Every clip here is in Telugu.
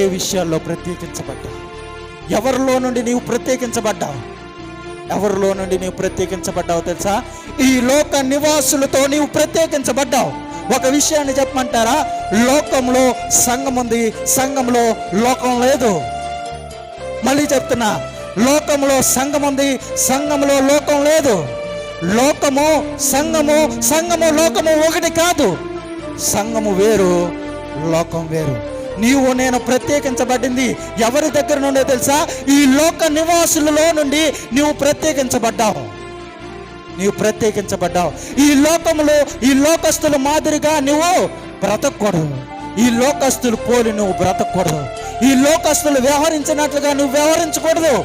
ఏ విషయాల్లో ప్రత్యేకించబడ్డావు? ఎవరిలో నుండి నీవు ప్రత్యేకించబడ్డావు? ఎవరిలో నుండి నీవు ప్రత్యేకించబడ్డావు తెలుసా? ఈ లోక నివాసులతో నీవు ప్రత్యేకించబడ్డావు. ఒక విషయాన్ని చెప్పమంటారా? లోకంలో సంఘం ఉంది సంఘంలో లోకం లేదు. మళ్ళీ చెప్తున్నా లోకంలో సంఘం ఉంది సంఘంలో లోకం లేదు. లోకము సంఘము సంఘము లోకము ఒకటి కాదు. సంఘము వేరు లోకం వేరు. నీవు నేను ప్రత్యేకించబడింది ఎవరి దగ్గర నుండో తెలుసా? ఈ లోక నివాసులలో నుండి నీవు ప్రత్యేకించబడ్డావు. నీవు ప్రత్యేకించబడ్డావు. ఈ లోకంలో ఈ లోకస్తుల మాదిరిగా నువ్వు బ్రతకూడదు. ఈ లోకస్తులు పోలి నువ్వు బ్రతకూడదు. ఈ లోకస్తులు వ్యవహరించినట్లుగా నువ్వు వ్యవహరించకూడదు.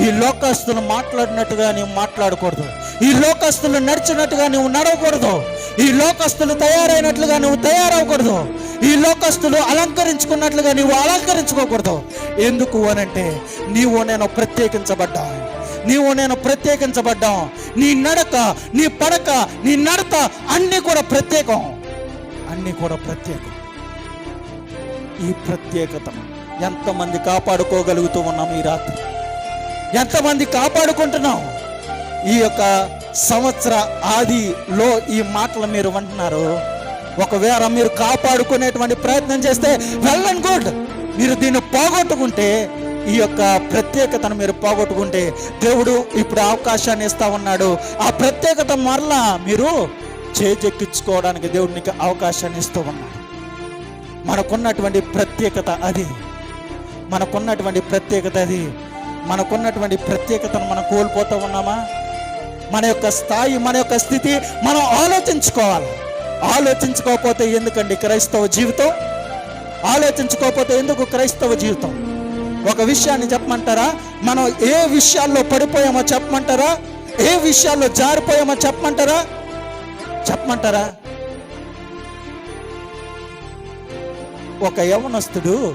ఈ లోకస్తులు మాట్లాడినట్టుగా నువ్వు మాట్లాడకూడదు. ఈ లోకస్తులు నడిచినట్టుగా నువ్వు నడవకూడదు. ఈ లోకస్తులు తయారైనట్లుగా నువ్వు తయారవకూడదు ఈ లోకస్తులు అలంకరించుకున్నట్లుగా నువ్వు అలంకరించుకోకూడదు. ఎందుకు అనంటే నీవు నేను ప్రత్యేకించబడ్డావు నీవు నేను ప్రత్యేకించబడ్డాం. నీ నడక నీ పడక నీ నడత అన్నీ కూడా ప్రత్యేకం. అన్నీ కూడా ప్రత్యేకం. ఈ ప్రత్యేకత ఎంతమంది కాపాడుకోగలుగుతూ ఉన్నాం ఈ రాత్రి? ఎంతమంది కాపాడుకుంటున్నాం? ఈ యొక్క సంవత్సర ఆదిలో ఈ మాటలు మీరు వింటున్నారు. ఒకవేళ మీరు కాపాడుకునేటువంటి ప్రయత్నం చేస్తే వెల్ అండ్ గుడ్. మీరు దీన్ని పోగొట్టుకుంటే ఈ యొక్క ప్రత్యేకతను మీరు పోగొట్టుకుంటే దేవుడు ఇప్పుడు అవకాశాన్ని ఇస్తా ఉన్నాడు. ఆ ప్రత్యేకత మరలా మీరు చేజెక్కించుకోవడానికి దేవుడు నీకు అవకాశాన్ని ఇస్తూ ఉన్నాడు. మనకున్నటువంటి ప్రత్యేకత అది. మనకున్నటువంటి ప్రత్యేకత అది. మనకున్నటువంటి ప్రత్యేకతను మనం కోల్పోతూ ఉన్నామా? మన యొక్క స్థాయి మన యొక్క స్థితి మనం ఆలోచించుకోవాలి. ఆలోచించుకోకపోతే ఎందుకండి క్రైస్తవ జీవితం? ఆలోచించుకోకపోతే ఎందుకు క్రైస్తవ జీవితం? ఒక విషయాన్ని చెప్పమంటారా? మనం ఏ విషయాల్లో పడిపోయామో చెప్పమంటారా? ఏ విషయాల్లో జారిపోయామో చెప్పమంటారా? చెప్పమంటారా? ఒక యవనస్తుడు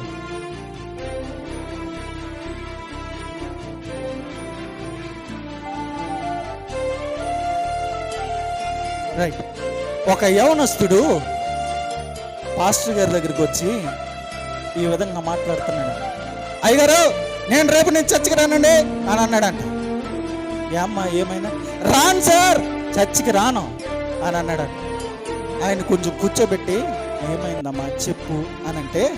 రైట్. ఒక యవనస్తుడు పాస్టర్ గారి దగ్గరికి వచ్చి ఈ విధంగా మాట్లాడుతున్నాడు. అయ్యగారు నేను రేపు నేను చర్చికి రానండి అని అన్నాడంట. ఏమ్మా ఏమైనా? రాను సార్ చర్చికి రాను అని అన్నాడంట. ఆయన కొంచెం కూర్చోబెట్టి ఏమైందమ్మా చెప్పు అని అంటే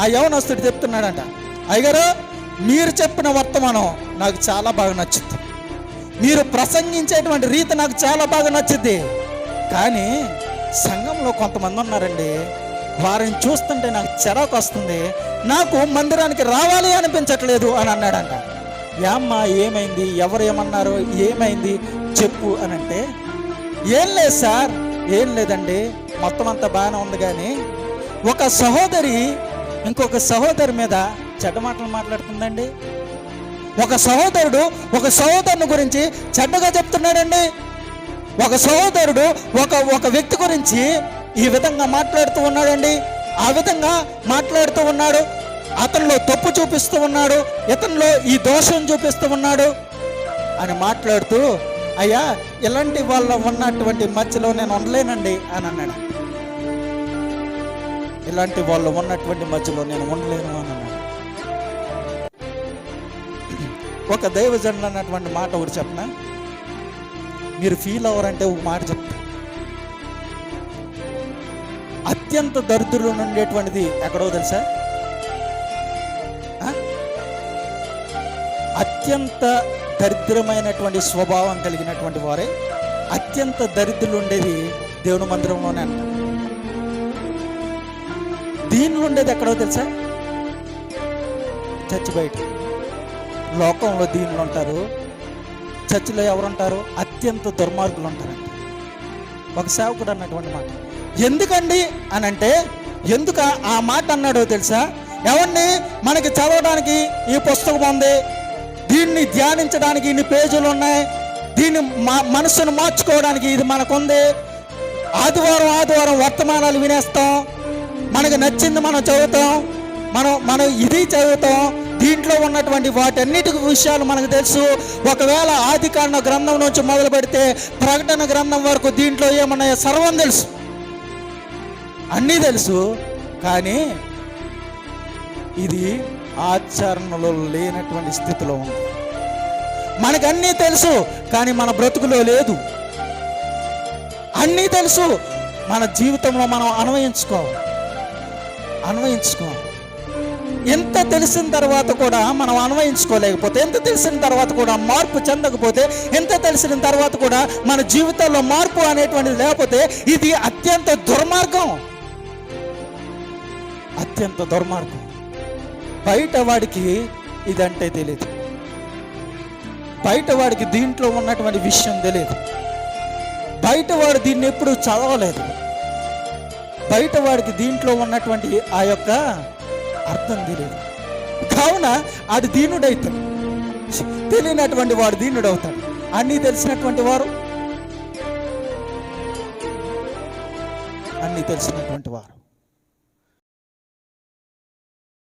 ఆ యవనస్తుడు చెప్తున్నాడంట. అయ్యగారు మీరు చెప్పిన వర్తమానం నాకు చాలా బాగా నచ్చుద్ది. మీరు ప్రసంగించేటువంటి రీతి నాకు చాలా బాగా నచ్చుద్ది. కానీ సంఘంలో కొంతమంది ఉన్నారండి. వారిని చూస్తుంటే నాకు చెరాకు వస్తుంది. నాకు మందిరానికి రావాలి అనిపించట్లేదు అని అన్నాడంట. ఏమ్మా ఏమైంది? ఎవరు ఏమన్నారు ఏమైంది? చెప్పు అని అంటే ఏం లేదు సార్ ఏం లేదండి. మొత్తం అంతా బాగానే ఉంది కానీ ఒక సహోదరి ఇంకొక సహోదరి మీద చెడ్డ మాటలు మాట్లాడుతుందండి. ఒక సహోదరుడు ఒక సహోదరుని గురించి చెడ్డగా చెప్తున్నాడండి. ఒక సహోదరుడు ఒక ఒక వ్యక్తి గురించి ఈ విధంగా మాట్లాడుతూ ఉన్నాడండి. ఆ విధంగా మాట్లాడుతూ ఉన్నాడు. అతనిలో తప్పు చూపిస్తూ ఉన్నాడు. ఇతనిలో ఈ దోషం చూపిస్తూ ఉన్నాడు అని మాట్లాడుతూ అయ్యా ఇలాంటి వాళ్ళ ఉన్నటువంటి మధ్యలో నేను ఉండలేనండి అని అన్నాడు. ఇలాంటి వాళ్ళు ఉన్నటువంటి మధ్యలో నేను ఉండలేను అని అన్నాడు. ఒక దైవజనుడు అన్నటువంటి మాట ఒకటి చెప్పనా? మీరు ఫీల్ అవ్వరంటే ఒక మాట చెప్తా. అత్యంత దరిద్రులు ఉండేటువంటిది ఎక్కడో తెలుసా? ఆ? అత్యంత దరిద్రమైనటువంటి స్వభావం కలిగినటువంటి వారే. అత్యంత దరిద్రులు ఉండేది దేవుని మందిరంలోనే అంట. దీనిలో ఉండేది ఎక్కడో తెలుసా? చర్చి బయట. లోకంలో దీనిలో ఉంటారు చర్చిలో ఎవరుంటారు? అత్యంత దుర్మార్గులు ఉంటారంట ఒక సేవకుడు అన్నటువంటి మాట. ఎందుకండి అని అంటే ఎందుక ఆ మాట అన్నాడో తెలుసా? ఎవరిని? మనకి చదవడానికి ఈ పుస్తకం ఉంది. దీన్ని ధ్యానించడానికి ఇన్ని పేజీలు ఉన్నాయి. దీన్ని మా మనసును మార్చుకోవడానికి ఇది మనకుంది. ఆదివారం ఆదివారం వర్తమానాలు వినేస్తాం. మనకు నచ్చింది మనం చదువుతాం. మనం మనం ఇది చదువుతాం. దీంట్లో ఉన్నటువంటి వాటన్నిటి విషయాలు మనకు తెలుసు. ఒకవేళ ఆది కాండ గ్రంథం నుంచి మొదలు పెడితే ప్రకటన గ్రంథం వరకు దీంట్లో ఏమన్నాయో సర్వం తెలుసు. అన్నీ తెలుసు. కానీ ఇది ఆచరణలో లేనటువంటి స్థితిలో ఉంది. మనకన్నీ తెలుసు కానీ మన బ్రతుకులో లేదు. అన్నీ తెలుసు. మన జీవితంలో మనం అన్వయించుకోవాలి. అన్వయించుకోవాలి. ఎంత తెలిసిన తర్వాత కూడా మనం అన్వయించుకోలేకపోతే ఎంత తెలిసిన తర్వాత కూడా మార్పు చెందకపోతే ఎంత తెలిసిన తర్వాత కూడా మన జీవితంలో మార్పు అనేటువంటిది లేకపోతే ఇది అత్యంత దుర్మార్గం. అత్యంత దుర్మార్గం. బయట వాడికి ఇదంటే తెలియదు బయట వాడికి దీంట్లో ఉన్నటువంటి విషయం తెలియదు బయట వాడు దీన్ని ఎప్పుడు చదవలేదు. బయట వాడికి దీంట్లో ఉన్నటువంటి ఆ యొక్క అర్థం తెలియదు. కావున అది దీనుడైతాడు. తెలియనటువంటి వాడు దీనుడు అవుతాడు అన్నీ తెలిసినటువంటి వారు? అన్నీ తెలిసినటువంటి వారు.